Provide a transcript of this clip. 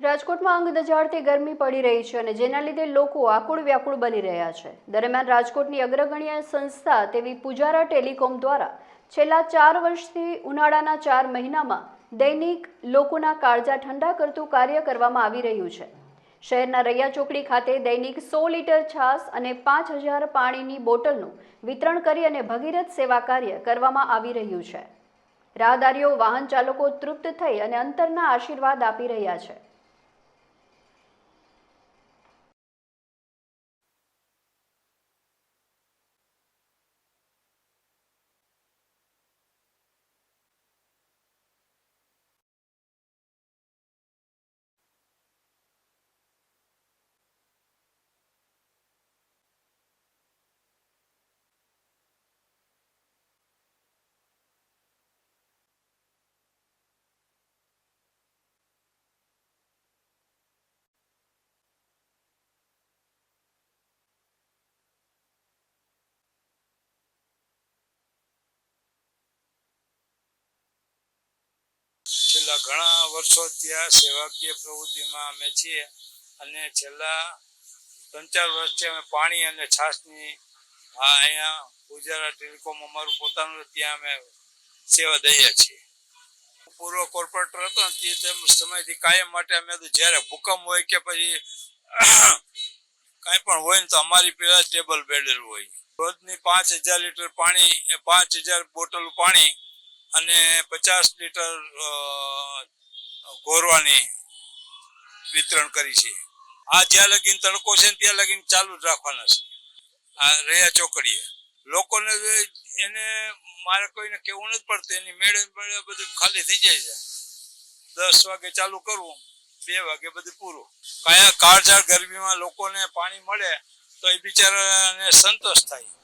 રાજકોટમાં અંગ દજાડતી ગરમી પડી રહી છે અને જેના લીધે લોકો આકુળ વ્યાકુળ બની રહ્યા છે. દરમિયાન રાજકોટની અગ્રગણ્ય સંસ્થા તેવી પુજારા ટેલિકોમ દ્વારા છેલ્લા ચાર વર્ષથી ઉનાળાના ચાર મહિનામાં દૈનિક લોકોના કાળજા ઠંડા કરતું કાર્ય કરવામાં આવી રહ્યું છે. શહેરના રૈયા ચોકડી ખાતે દૈનિક સો લીટર છાસ અને પાંચ હજાર પાણીની બોટલનું વિતરણ કરી અને ભગીરથ સેવા કાર્ય કરવામાં આવી રહ્યું છે. રાહદારીઓ વાહન ચાલકો તૃપ્ત થઈ અને અંતરના આશીર્વાદ આપી રહ્યા છે. છેલ્લા ઘણા વર્ષોથી આ સેવાકીય પ્રવૃત્તિમાં અમે છીએ અને છેલ્લા ત્રણ ચાર વર્ષથી અમે પાણી અને છાશની આ અહીંયા ગુજરાત ટેલિકોમ અમારું પોતાનું ત્યાં અમે સેવા દઈએ છીએ. પૂર્વ કોર્પોરેટર હતો ને, તે સમયથી કાયમ માટે અમે તો જ્યારે ભૂકંપ હોય કે પછી કાંઈ પણ હોય ને તો અમારી પેલા ટેબલ બેડેલું હોય. રોજની પાંચ હજાર લીટર પાણી પાંચ હજાર બોટલ પાણી અને પચાસ લીટર ગોરવાની વિતરણ કરી છે. આ જ્યાં લગીન તડકો છે ને ત્યાં લગીન ચાલુ જ રાખવાના છે. આ રહ્યા ચોકડીએ. લોકોને એને મારે કોઈને કહેવું નથી પડતું, એની મેળે મેળે બધું ખાલી થઈ જાય છે. દસ વાગે ચાલુ કરવું બે વાગે બધું પૂરું. કયા કાળઝાળ ગરમીમાં લોકોને પાણી મળે તો એ બિચારાને સંતોષ થાય.